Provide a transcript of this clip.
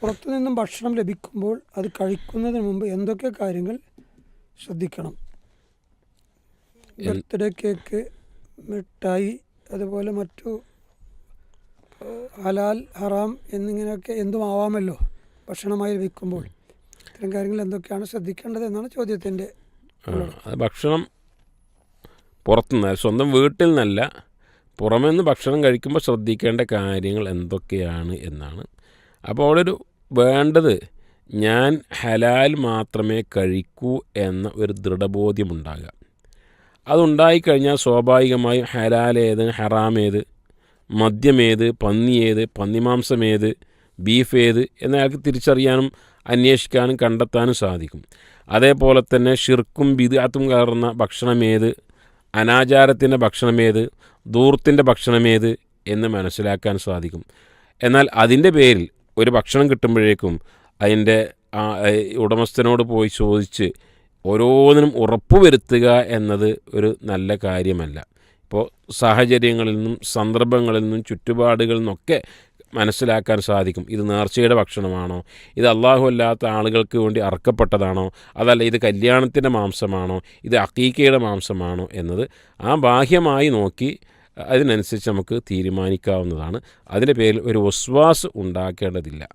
പുറത്തു നിന്നും ഭക്ഷണം ലഭിക്കുമ്പോൾ അത് കഴിക്കുന്നതിന് മുമ്പ് എന്തൊക്കെ കാര്യങ്ങൾ ശ്രദ്ധിക്കണം? ബർത്ത്ഡേ കേക്ക് മിഠായി അതുപോലെ മറ്റു ഹലാൽ ഹറാം എന്നിങ്ങനെയൊക്കെ എന്തും ആവാമല്ലോ ഭക്ഷണമായി ലഭിക്കുമ്പോൾ. ഇത്തരം കാര്യങ്ങൾ എന്തൊക്കെയാണ് ശ്രദ്ധിക്കേണ്ടത് എന്നാണ് ചോദ്യത്തിന്റെ അത് ഭക്ഷണം പുറത്തുനിന്ന് സ്വന്തം വീട്ടിൽ നിന്നല്ല പുറമേ നിന്ന് ഭക്ഷണം കഴിക്കുമ്പോൾ ശ്രദ്ധിക്കേണ്ട കാര്യങ്ങൾ എന്തൊക്കെയാണ് എന്നാണ്. അപ്പോൾ അവിടെ ഒരു വേണ്ടത് ഞാൻ ഹലാൽ മാത്രമേ കഴിക്കൂ എന്ന ഒരു ദൃഢബോധ്യമുണ്ടാകുക. അതുണ്ടായിക്കഴിഞ്ഞാൽ സ്വാഭാവികമായും ഹലാൽ ഏത് ഹറാം ഏത് മദ്യമേത് പന്നി ഏത് പന്നിമാംസം ഏത് ബീഫ് ഏത് എന്നയാൾക്ക് തിരിച്ചറിയാനും അന്വേഷിക്കാനും കണ്ടെത്താനും സാധിക്കും. അതേപോലെ തന്നെ ഷിർക്കും ബിദാത്തും കലർന്ന ഭക്ഷണമേത് അനാചാരത്തിന്റെ ഭക്ഷണമേത് ദൂർത്തിന്റെ ഭക്ഷണമേത് എന്ന് മനസ്സിലാക്കാൻ സാധിക്കും. എന്നാൽ അതിന്റെ പേരിൽ ഒരു ഭക്ഷണം കിട്ടുമ്പോഴേക്കും അതിന്റെ ഉടമസ്ഥനോട് പോയി ചോദിച്ച് ഓരോന്നിനും ഉറപ്പുവരുത്തുക എന്നത് ഒരു നല്ല കാര്യമല്ല. ഇപ്പോൾ സാഹചര്യങ്ങളിൽ നിന്നും സന്ദർഭങ്ങളിൽ നിന്നും ചുറ്റുപാടുകളിൽ നിന്നൊക്കെ മനസ്സിലാക്കാൻ സാധിക്കും. ഇത് നേർച്ചയുടെ ഭക്ഷണമാണോ? ഇത് അള്ളാഹു അല്ലാത്ത ആളുകൾക്ക് വേണ്ടി അറക്കപ്പെട്ടതാണോ? അതല്ല ഇത് കല്യാണത്തിന്റെ മാംസമാണോ? ഇത് അക്കീക്കയുടെ മാംസമാണോ? എന്നത് ആ ബാഹ്യമായി നോക്കി അതിനനുസരിച്ച് നമുക്ക് തീരുമാനിക്കാവുന്നതാണ്. അതിന്റെ പേരിൽ ഒരു വസ്വാസ് ഉണ്ടാക്കേണ്ടതില്ല.